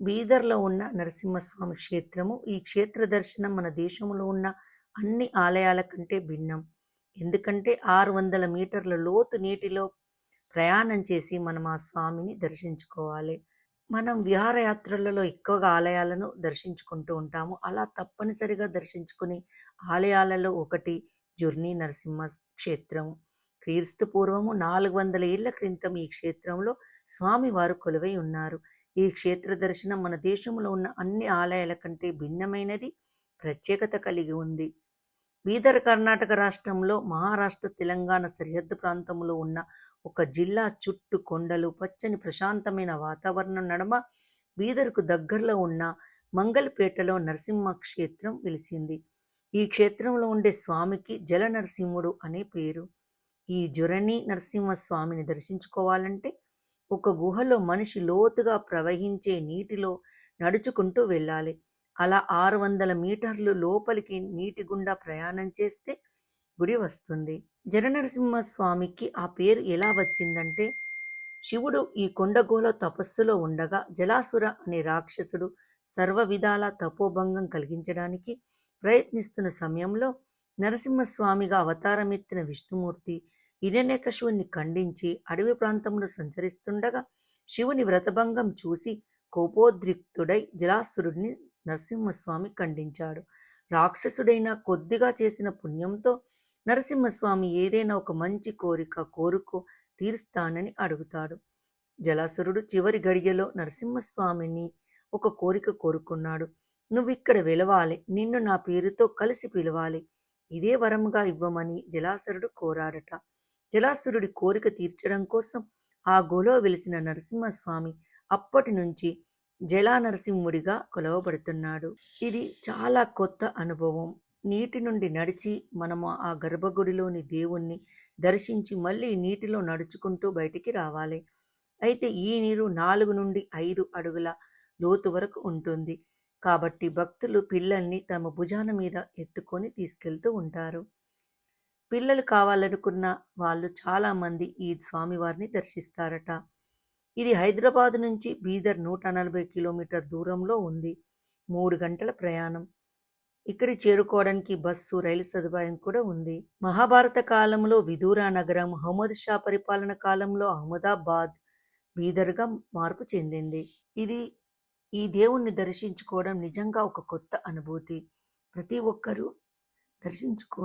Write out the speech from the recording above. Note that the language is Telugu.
బీదర్లో ఉన్న నరసింహస్వామి క్షేత్రము. ఈ క్షేత్ర దర్శనం మన దేశంలో ఉన్న అన్ని ఆలయాల కంటే భిన్నం. ఎందుకంటే ఆరు వందల మీటర్ల లోతు నీటిలో ప్రయాణం చేసి మనం ఆ స్వామిని దర్శించుకోవాలి. మనం విహారయాత్రలలో ఎక్కువగా ఆలయాలను దర్శించుకుంటూ ఉంటాము. అలా తప్పనిసరిగా దర్శించుకుని ఆలయాలలో ఒకటి జుర్నీ నరసింహ క్షేత్రము క్రీస్తు పూర్వము నాలుగు వందల ఏళ్ళ క్రితం ఈ క్షేత్రంలో స్వామివారు కొలువై ఉన్నారు. ఈ క్షేత్ర దర్శనం మన దేశంలో ఉన్న అన్ని ఆలయాల కంటే భిన్నమైనది ప్రత్యేకత కలిగి ఉంది. బీదర్ కర్ణాటక రాష్ట్రంలో మహారాష్ట్ర తెలంగాణ సరిహద్దు ప్రాంతంలో ఉన్న ఒక జిల్లా చుట్టూ కొండలు పచ్చని ప్రశాంతమైన వాతావరణం నడమ బీదర్కు దగ్గరలో ఉన్న మంగళపేటలో నరసింహ క్షేత్రం వెలిసింది. ఈ క్షేత్రంలో ఉండే స్వామికి జల నరసింహుడు అనే పేరు. ఈ జురణి నరసింహ స్వామిని దర్శించుకోవాలంటే ఒక గుహలో మనిషి లోతుగా ప్రవహించే నీటిలో నడుచుకుంటూ వెళ్ళాలి. అలా ఆరు వందల మీటర్లు లోపలికి నీటి గుండా ప్రయాణం చేస్తే గుడి వస్తుంది. జననరసింహ స్వామికి ఆ పేరు ఎలా వచ్చిందంటే శివుడు ఈ కొండ తపస్సులో ఉండగా జలాసుర అనే రాక్షసుడు సర్వ విధాల తపోభంగం కలిగించడానికి ప్రయత్నిస్తున్న సమయంలో నరసింహస్వామిగా అవతారమెత్తిన విష్ణుమూర్తి హిరణ్యకశువుని ఖండించి అడవి ప్రాంతంలో సంచరిస్తుండగా శివుని వ్రతభంగం చూసి కోపోద్రిక్తుడై జలాసురుడిని నరసింహస్వామి ఖండించాడు. రాక్షసుడైన కొద్దిగా చేసిన పుణ్యంతో నరసింహస్వామి ఏదైనా ఒక మంచి కోరిక కోరుకో తీరుస్తానని అడుగుతాడు. జలాసురుడు చివరి గడియలో నరసింహస్వామిని ఒక కోరిక కోరుకున్నాడు. నువ్విక్కడ వెలవాలి నిన్ను నా పేరుతో కలిసి పిలవాలి ఇదే వరముగా ఇవ్వమని జలాసురుడు కోరాడట. జలాసురుడి కోరిక తీర్చడం కోసం ఆ గోలో వెలిసిన నరసింహస్వామి అప్పటి నుంచి జలా నరసింహుడిగా కొలవబడుతున్నాడు. ఇది చాలా కొత్త అనుభవం. నీటి నుండి నడిచి మనము ఆ గర్భగుడిలోని దేవుణ్ణి దర్శించి మళ్ళీ నీటిలో నడుచుకుంటూ బయటికి రావాలి. అయితే ఈ నీరు నాలుగు నుండి ఐదు అడుగుల లోతు వరకు ఉంటుంది. కాబట్టి భక్తులు పిల్లల్ని తమ భుజాన మీద ఎత్తుకొని తీసుకెళ్తూ ఉంటారు. పిల్లలు కావాలనుకున్న వాళ్ళు చాలామంది ఈ స్వామివారిని దర్శిస్తారట. ఇది హైదరాబాద్ నుంచి బీదర్ నూట నలభై కిలోమీటర్ దూరంలో ఉంది. మూడు గంటల ప్రయాణం. ఇక్కడి చేరుకోవడానికి బస్సు రైలు సదుపాయం కూడా ఉంది. మహాభారత కాలంలో విదూరా నగరం అహ్మద్ షా పరిపాలన కాలంలో అహ్మదాబాద్ బీదర్గా మార్పు చెందింది. ఇది ఈ దేవుణ్ణి దర్శించుకోవడం నిజంగా ఒక కొత్త అనుభూతి. ప్రతి ఒక్కరూ దర్శించుకో